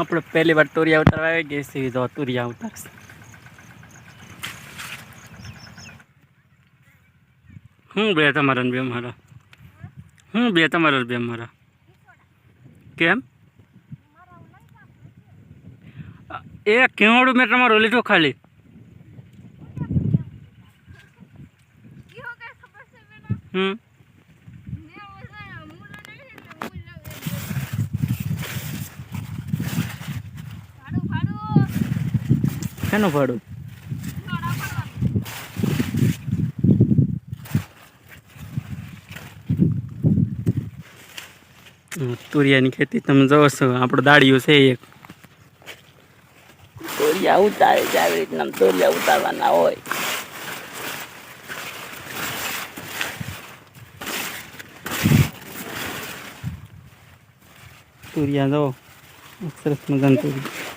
આપણે પહેલી વાર તુરિયા ઉતારવા આવી ગઈ છીએ તો તુરિયા ઉતારશે. હું બે તમારા ને બે મારા? હું બે તમારા ને બે મારા? કેમ? એ કેવડું મેં તમારું લીધું ખાલી? હમ? શેનું ભાડું? તુરિયાની ખેતી તમે જોવો છો આપણો દાળિયું છે એક. તુરિયા ઉતારે છે આવી રીતના તુરિયા ઉતારવાના હોય. તુરિયા જો સરસ મજાનું તુરિયા.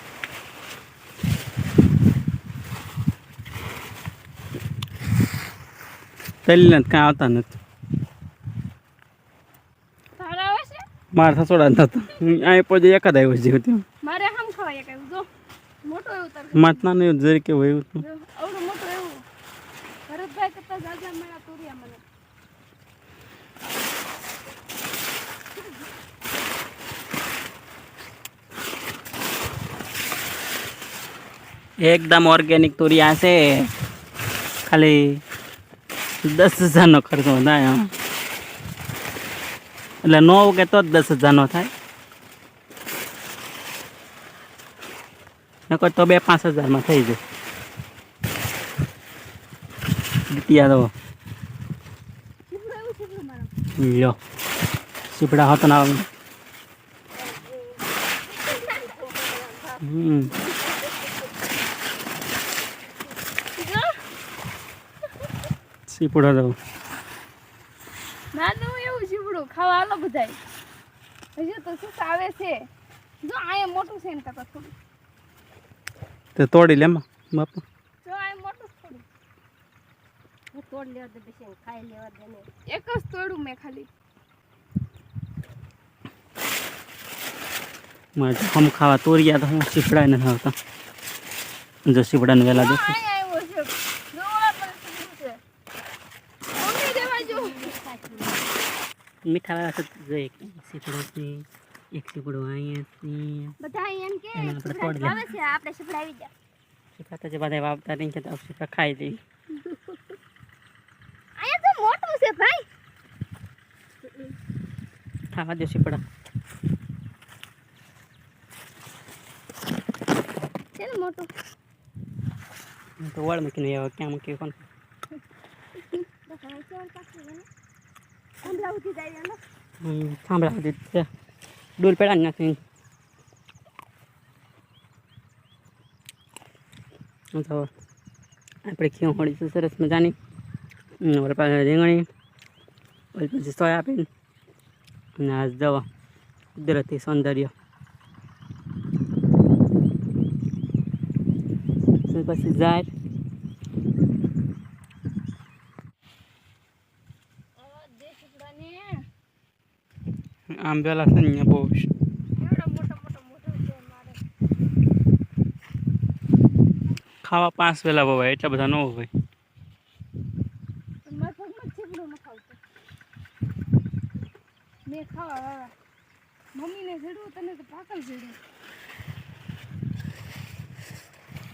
ચાલીને જ કાંઈ આવતા નથી મારા સસોડા નતા અહીં પછી એકાદ આવ્યો છે ત્યાં મારે આમ ખવાય કે જો મોટો એવું તર માથના ને જરી કેવું એવું હતું આવડું મોટું એવું ભરતભાઈ કરતા જાજા મળ્યા તુરિયા મને એકદમ ઓર્ગેનિક તુરિયા છે ખાલી દસ હજારનો ખર્ચો થાય આમ. એટલે નો ઉગે તો જ દસ હજારનો થાય નકર તો બે પાંચ હજારમાં થઈ જાય લ્યો, સીપડા હતો ના. હમ સીપડો દઉં નાનું એવું શીપડું ખાવા આલો બધાય. હજુ તો શું આવે છે. જો આ મોટું છે ને કરતા થોડું. તે તોડી લે માં બાપા. જો આ મોટું થોડું. હું તોડ લેવા દે પછી ખાઈ લેવા દે ને. એક જ તોડું મેં ખાલી. મારે હમ ખાવા તોરિયા તો હું શીપડા નથી આવતા. જો સીપડાને વહેલા જો દેખાય આયા આવ્યો છે જો ઓલા પર શીપડું છે મમ્મી દેવા જો મીઠા વાળા તો જોઈએ કે સીપડો છે એક સીપડો અહીંયા બધા એમ કે આવે છે આપણે સપડાવી દે. સીપડા તો જે બધા વાવતા નહીં તો સીપડા ખાઈ જઈ અહીંયા તો મોટું છે ભાઈ. ખાવા દો સીપડા છે ને મોટું? તો વળ મૂકીને આવ્યો ક્યાં મૂક્યું કોણ દેખાય છે ઓલ પાછું એને સંભળાવતી ડોલ પેડા નથી તો આપણે ખીઓ હોળી સરસ મજાની રીંગણી પછી સોયાબીન અને આ દવા કુદરતી સૌંદર્ય પછી જાય દે શીપડાને આમ પેલા છે અહીંયા બહુ ખાવા પાંચ વેલા હોય એટલા બધા ન હોય.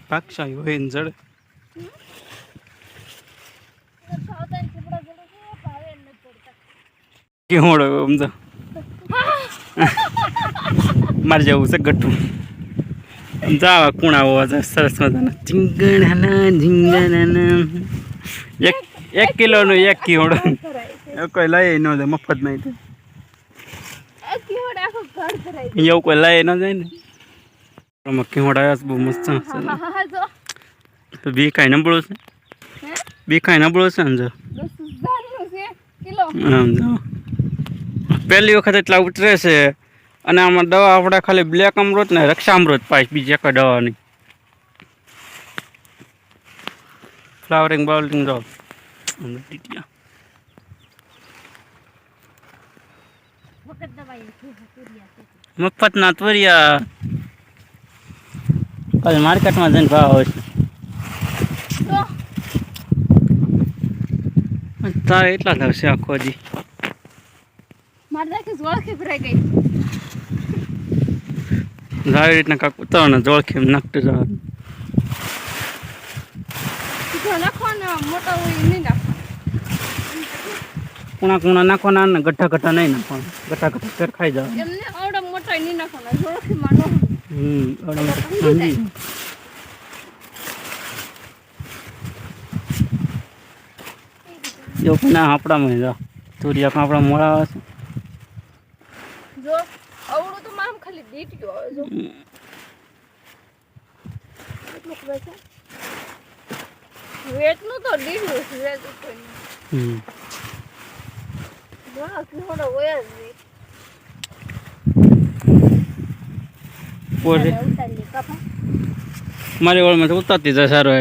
પાકશાહી હોય ને જડે. કેવડો આમ તો? મારે જવું છે ગઠ્ઠું જાવા કુણા હોવા સરસ મજાના. ઝીંગણાના ઝીંગણાના. એક એક કિલોનું એક કિહોડો. કોઈ લઈ ન જાય મફત નહીં તો એવું કોઈ લઈ ન જાય ને. કિહોડા આવ્યા છે બહુ મસ્ત બી કાંઈ નબળું છે? બી કાંઈ નબળું છે ને જો? દસ હજારનું છે કિલો આમ જો પહેલી વખત એટલા ઉતરે છે અને આમાં દવા આપણે ખાલી બ્લેક અમૃત ને રક્ષામૃત પાઈશ બીજી એક દવા નહીં. ફ્લાવરિંગ બાવલિંગ દવાઈ મફતના તોરિયા. કાલે માર્કેટમાં જઈને ભાવ છે. તારે એટલા થશે આખો નાખી જોળખી ભરાઈ ગઈ. આવી રીતના કાંક ઉતારવાના જોળખી નાખતું જવાનું કુણા કુણા નાખવાના ને ગઠ્ઠા ગઠ્ઠા નહીં નાખવાના. ગઠ્ઠા ગઠ્ઠા ફેર ખાઈ જવાના. એમને આવડે મોટો નહીં નાખવાનો જોળખીમાં નો હમ આવડા મોટા. જો આપણામાં તુરિયા કાપડા આપણા મોડા આવે છે જો આવડું તો મારું ખાલી દીટ્યું આવે જો. એટલું ખબર છે? વેટનું તો દીટ્યું છે વેટ નહીં હમ. ઘણા ઘીહોડો હોય જ નહીં. પોરે મારી ઓળમાં તો ઉતારતી જાય સારો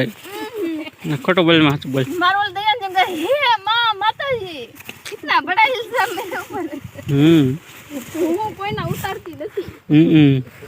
ને ખોટો બોલમાં માં બોલ. મારો ઓલ દયા જંગા હે માં માતાજી કેટલા બડા ઇલ્ઝામ મેરે ઉપર હમ. હું કોઈના ઉતારતી નથી હમ હમ એવી ચીટિંગ